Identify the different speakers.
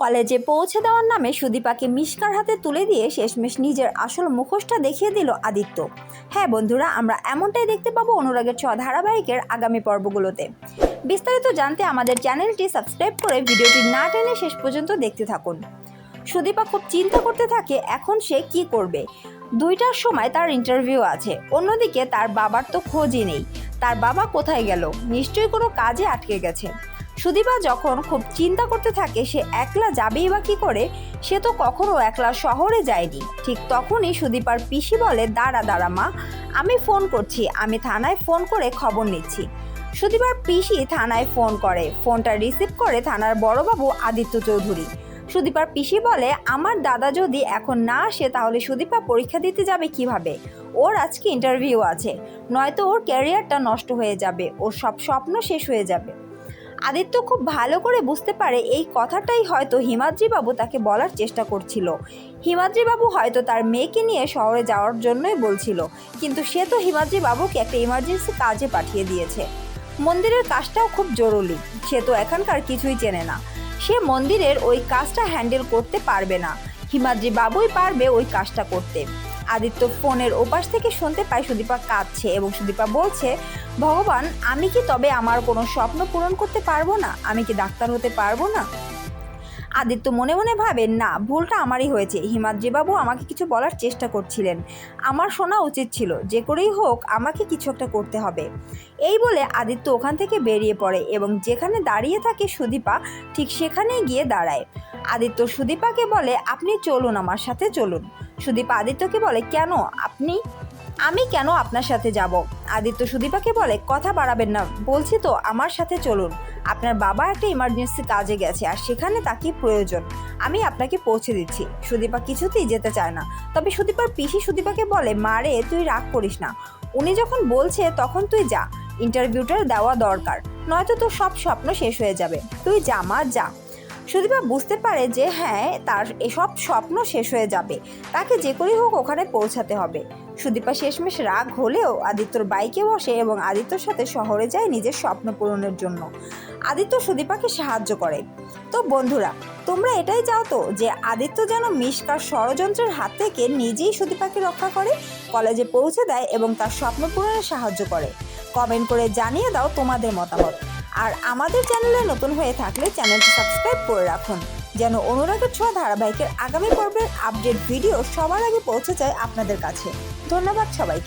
Speaker 1: কলেজে পৌঁছে দেওয়ার নামে সুদীপাকে মিষ্কার হাতে তুলে দিয়ে শেষমেশ নিজের আসল মুখোশটা দেখিয়ে দিল আদিত্য। হ্যাঁ বন্ধুরা, আমরা এমনটাই দেখতে পাবো অনুরাগের ছ ধারাবাহিকের আগামী পর্বগুলোতে। বিস্তারিত জানতে আমাদের চ্যানেলটি সাবস্ক্রাইব করে ভিডিওটি না টেনে শেষ পর্যন্ত দেখতে থাকুন। সুদীপা খুব চিন্তা করতে থাকে, এখন সে কি করবে? দুইটার সময় তার ইন্টারভিউ আছে, অন্যদিকে তার বাবার তো খোঁজই নেই। তার বাবা কোথায় গেল? নিশ্চয়ই কোনো কাজে আটকে গেছে। সুদীপা যখন খুব চিন্তা করতে থাকে, সে একলা যাবেই বা কী করে, সে তো কখনো একলা শহরে যায়নি। ঠিক তখনই সুদীপার পিসি বলে, দাঁড়া দাঁড়া মা, আমি ফোন করছি, আমি থানায় ফোন করে খবর নিচ্ছি। সুদীপার পিসি থানায় ফোন করে, ফোনটা রিসিভ করে থানার বড়বাবু আদিত্য চৌধুরী। সুদীপার পিসি বলে, আমার দাদা যদি এখন না আসে, তাহলে সুদীপা পরীক্ষা দিতে যাবে কীভাবে? ওর আজকে ইন্টারভিউ আছে। নয়তো ওর ক্যারিয়ারটা নষ্ট হয়ে যাবে, ওর সব স্বপ্ন শেষ হয়ে যাবে। আদিত্য খুব ভালো করে বুঝতে পারে এই কথাটাই হয়তো হিমাদ্রি বাবু তাকে বলার চেষ্টা করছিল। হিমাদ্রি বাবু হয়তো তার মেয়েকে নিয়ে শহরে যাওয়ার জন্যই বলছিল, কিন্তু সে তো হিমাদ্রি বাবুকে একটা ইমার্জেন্সি কাজে পাঠিয়ে দিয়েছে। মন্দিরের কাজটাও খুব জরুরি, সে তো এখানকার কিছুই চেনে না। সে মন্দিরের ওই কাজটা হ্যান্ডেল করতে পারবে না হিমাদ্রি বাবুই পারবে ওই কাজটা করতে। আদিত্য ফোনের ওপাশ থেকে শুনতে পায় সুদীপা কাঁদছে এবং সুদীপা বলছে, ভগবান, আমি কি তবে আমার কোনো স্বপ্ন পূরণ করতে পারব না? আমি কি ডাক্তার হতে পারব না? আদিত্য মনে মনে ভাবে, না, ভুলটা আমারই হয়েছে। হিমাদ্রিবাবু আমাকে কিছু বলার চেষ্টা করছিলেন। আমার শোনা উচিত ছিল, যে করেই হোক আমাকে কিছু একটা করতে হবে। এই বলে আদিত্য ওখান থেকে বেরিয়ে পড়ে এবং যেখানে দাঁড়িয়ে থাকে সুদীপা, ঠিক সেখানেই গিয়ে দাঁড়ায়। আদিত্য সুদীপাকে বলে, আপনি চলুন আমার সাথে চলুন। সুদীপা আদিত্যকে বলে, কেন? আপনি, আমি কেন আপনার সাথে যাব? আদিত্য সুদীপাকে বলে, কথা বাড়াবেন না, বলছি তো আমার সাথে চলুন। আপনার বাবা একটা ইমার্জেন্সি কাজে গেছে আর সেখানে তাকে প্রয়োজন। আমি আপনাকে পৌঁছে দিচ্ছি। সুদীপা কিছুতেই যেতে চায় না। তবে সুদীপার পিসি সুদীপাকে বলে মারে তুই রাগ করিস না। উনি যখন বলছে, তখন তুই যা। ইন্টারভিউটার দেওয়া দরকার। নয়তো তোর সব স্বপ্ন শেষ হয়ে যাবে। তুই যা, মা, যা। সুদীপা বুঝতে পারে যে হ্যাঁ তার এসব স্বপ্ন শেষ হয়ে যাবে। তাকে যে করেই হোক ওখানে পৌঁছাতে হবে। সুদীপা শেষমেশ রাগ হলেও আদিত্যর বাইকে বসে এবং আদিত্যর সাথে শহরে যায় নিজের স্বপ্ন পূরণের জন্য। আদিত্য সুদীপাকে সাহায্য করে। তো বন্ধুরা, তোমরা এটাই চাও তো যে আদিত্য যেন মিশকার ষড়যন্ত্রের হাত থেকে নিজেই সুদীপাকে রক্ষা করে, কলেজে পৌঁছে দেয় এবং তার স্বপ্ন পূরণে সাহায্য করে। কমেন্ট করে জানিয়ে দাও তোমাদের মতামত। আর আমাদের চ্যানেলে নতুন হয়ে থাকলে চ্যানেলটি সাবস্ক্রাইব করে রাখুন, যেন অনুরাগের ছোঁয়া ধারাবাহিকের আগামী পর্বের আপডেট ভিডিও সবার আগে পৌঁছে যায় আপনাদের কাছে। ধন্যবাদ সবাইকে।